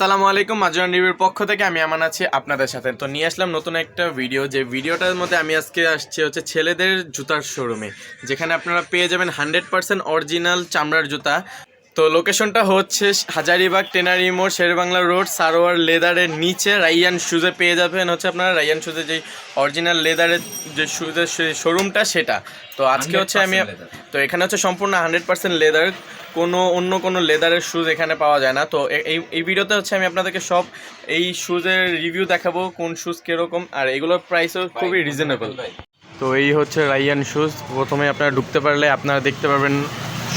আসসালামু আলাইকুম মাজরান রিভিউর পক্ষ থেকে আমি আমার আছি আপনাদের সাথে। তো নিয়ে আসলাম নতুন একটা ভিডিও যে ভিডিওটার মধ্যে আমি আজকে আসছি হচ্ছে ছেলেদের জুতার শোরুমে যেখানে আপনারা পেয়ে যাবেন হান্ড্রেড পার্সেন্ট অরিজিনাল চামড়ার জুতা। তো লোকেশনটা হচ্ছে হাজারিবাগ টেনারি মোড় শেরবাংলা রোড সারোয়ার লেদারের নিচে। রাইয়ান শুজে পেয়ে যাবেন হচ্ছে আপনারা। রাইয়ান শুজে যে অরিজিনাল লেদারের যে শুজের শোরুমটা সেটা। তো আজকে হচ্ছে আমি তো এখানে হচ্ছে সম্পূর্ণ হান্ড্রেড পার্সেন্ট লেদার কোনো অন্য কোনো লেদারের শুজ এখানে পাওয়া যায় না। তো এই এই ভিডিওতে হচ্ছে আমি আপনাদেরকে সব এই শুজের রিভিউ দেখাবো কোন শুজ কীরকম আর এগুলোর প্রাইসও খুবই রিজনেবল তো এই হচ্ছে রাইয়ান শুজ প্রথমে আপনারা ঢুকতে পারলে আপনারা দেখতে পারবেন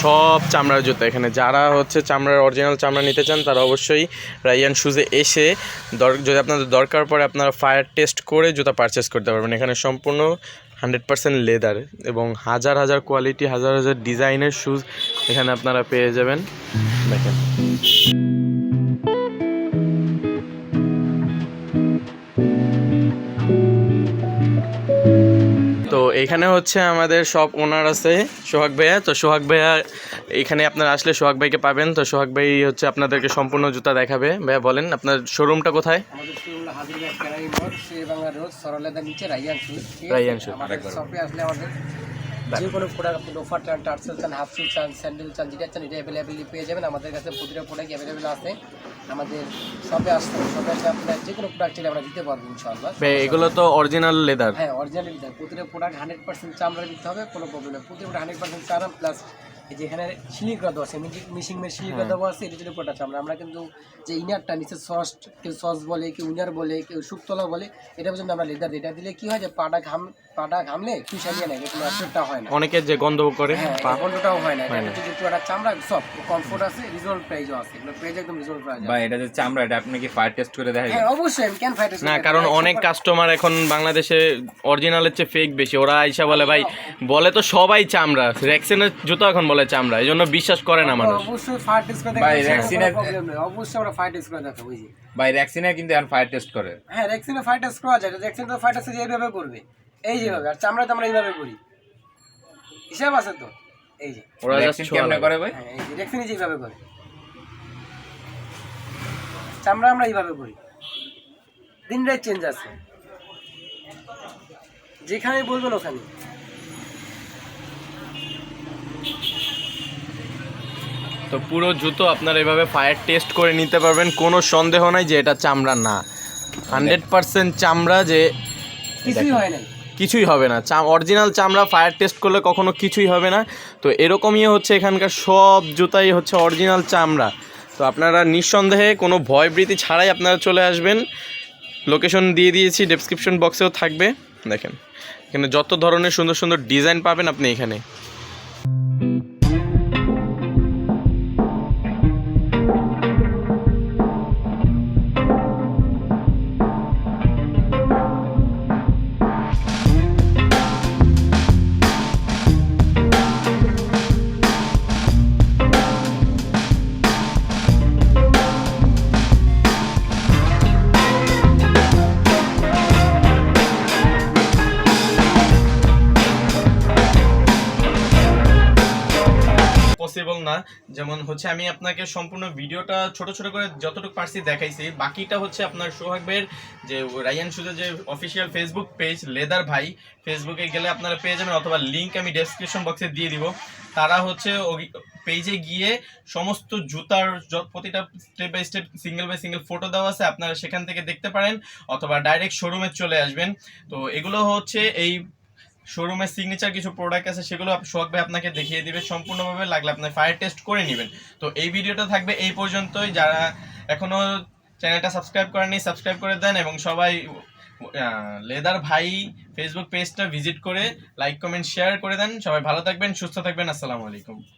সব চামড়ার জুতো এখানে। যারা হচ্ছে চামড়ার অরিজিনাল চামড়া নিতে চান, তারা অবশ্যই রাইয়ান শুজে এসে দর- যদি আপনাদের দরকার পড়ে, আপনারা ফায়ার টেস্ট করে জুতা পারচেস করতে পারবেন। এখানে সম্পূর্ণ হান্ড্রেড পারসেন্ট লেদার এবং হাজার হাজার কোয়ালিটি হাজার হাজার ডিজাইনের শুজ এখানে আপনারা পেয়ে যাবেন। দেখেন। এখানে হচ্ছে আমাদের সব ওনার আছে সোহাগ ভাইয়া। তো সোহাগ ভাইয়া এখানে আপনার আসলে সোহাগ ভাইকে পাবেন। তো সোহাগ ভাই হচ্ছে আপনাদেরকে সম্পূর্ণ জুতা দেখাবে। ভাইয়া বলেন আপনার শোরুমটা কোথায়? রাইয়ান শুজ? রাইয়ান শুজ। যে কোনো প্রোডাক্ট আপনি লোফার চান টার্সেল চান হাফ শু চান স্যান্ডেল চান যেটা চান এটা অ্যাভেলেবেলি পেয়ে যাবেন। আমাদের কাছে প্রতিটা প্রোডাক্ট অ্যাভেলেবেল আছে। আমাদের সবে আসতে সবে আসলে আপনার যে কোনো প্রোডাক্ট চাইলে আমরা দিতে পারব ইনশাআল্লাহ। এগুলো তো অরিজিনাল লেদার হ্যাঁ অরিজিনাল লেদার প্রতিটা প্রোডাক্ট হান্ড্রেড পার্সেন্ট চামড়া দিতে হবে কোনো প্রবলেম নেই। প্রতিটা হান্ড্রেড পার্সেন্ট চামড়া প্লাস এই যে এখানে শিলিগুড়া দেওয়া আছে মিশিং মের শিলিগুড়া দেওয়া আছে এটা যদি প্রোডাক্ট চামড়া আমরা কিন্তু যে ইনারটা নিচে সস কেউ সস বলে কেউ ইনার বলে কেউ শুকতলা বলে এটা পর্যন্ত আমরা লেদার এটা দিলে কি হয় যে পাটা ঘাম পাটা ঘামলে চুষাইয়ে নেয় কোনো অসুবিধা হয় না। অনেকে যে গন্ধ করে হ্যাঁ গন্ধটাও হয় না। এটা না। যদি চামড়া সব কমফোর্ট আছে রিজনেবল প্রাইসও আছে। এগুলো প্রাইস একদম রিজনেবল প্রাইস বা এটা যে চামড়া এটা আপনি কি ফায়ার টেস্ট করে দেখা হ্যাঁ অবশ্যই আমি কেন ফাইটার না কারণ অনেক কাস্টমার এখন বাংলাদেশে অরিজিনালের চেয়ে ফেক বেশি। ওরা আইসা বলে ভাই বলে তো সবাই চামড়া। রেক্সেনের জুতো এখন বলে চামড়া এই জন্য বিশ্বাস করে না মানুষ। অবশ্যই ফায়ার টেস্ট করে ভাই, অবশ্যই আমরা ফায়ার টেস্ট করে দেখাবো এই যে। বা কিন্তু এখন ফায়ার টেস্ট করে। হ্যাঁ ফায়ার টেস্ট করা যায় তো ফায়ার টেস্ট এইভাবে করবে এই যেভাবে আর চামড়া তো আমরা এইভাবে করি। হিসাব আছে তো? এই যে। ওরা কেমনে করে ভাই? হ্যাঁ এই যে রেক্সিনে যেভাবে করে। চামড়া আমরা এইভাবে করি। দিন রাত চেঞ্জ আছে। যেখানে বলবেন ওখানে তো পুরো জুতো আপনারা এভাবে ফায়ার টেস্ট করে নিতে পারবেন কোনো সন্দেহ নাই যে এটা চামড়া না। হান্ড্রেড পার্সেন্ট চামড়া যে কিছুই হয় নাই। কিছুই হবে না। চাম অরিজিনাল চামড়া ফায়ার টেস্ট করলে কখনো কিছুই হবে না। তো এরকমই হচ্ছে এখানকার সব জুতাই হচ্ছে অরিজিনাল চামড়া। তো আপনারা নিঃসন্দেহে কোনো ভয়ভীতি ছাড়াই আপনারা চলে আসবেন। লোকেশন দিয়ে দিয়েছি ডেসক্রিপশন বক্সেও থাকবে। দেখেন এখানে যত ধরনের সুন্দর সুন্দর ডিজাইন পাবেন আপনি এখানে। পসিবল না। যেমন হচ্ছে আমি আপনাকে সম্পূর্ণ ভিডিওটা ছোট ছোট করে যতটুকু পারছি দেখাইছি। বাকিটা হচ্ছে আপনার সোহাগ ভাইয়ের যে রায়ান সুজের যে অফিসিয়াল ফেসবুক পেজ লেদার ভাই ফেসবুকে গেলে আপনারা পেয়ে যাবেন অথবা লিঙ্ক আমি ডেসক্রিপশন বক্সে দিয়ে দিব। তারা হচ্ছে পেজে গিয়ে সমস্ত জুতার প্রতিটা step by step single by single photo দেওয়া আছে। আপনারা সেখান থেকে দেখতে পারেন অথবা ডাইরেক্ট শোরুমে চলে আসবেন। তো এগুলো হচ্ছে এই শোরুমের সিগনেচার কিছু প্রোডাক্ট আছে, সেগুলো সোহাগ ভাই আপনাকে দেখিয়ে দিবে, সম্পূর্ণভাবে লাগলে আপনি ফায়ার টেস্ট করে নেবেন। তো এই ভিডিওটা থাকবে এই পর্যন্তই। যারা এখনও চ্যানেলটা সাবস্ক্রাইব করেনি সাবস্ক্রাইব করে দেন এবং সবাই লেদার ভাই ফেসবুক পেজটা ভিজিট করে লাইক কমেন্ট শেয়ার করে দেন। সবাই ভালো থাকবেন, সুস্থ থাকবেন। আসসালামু আলাইকুম।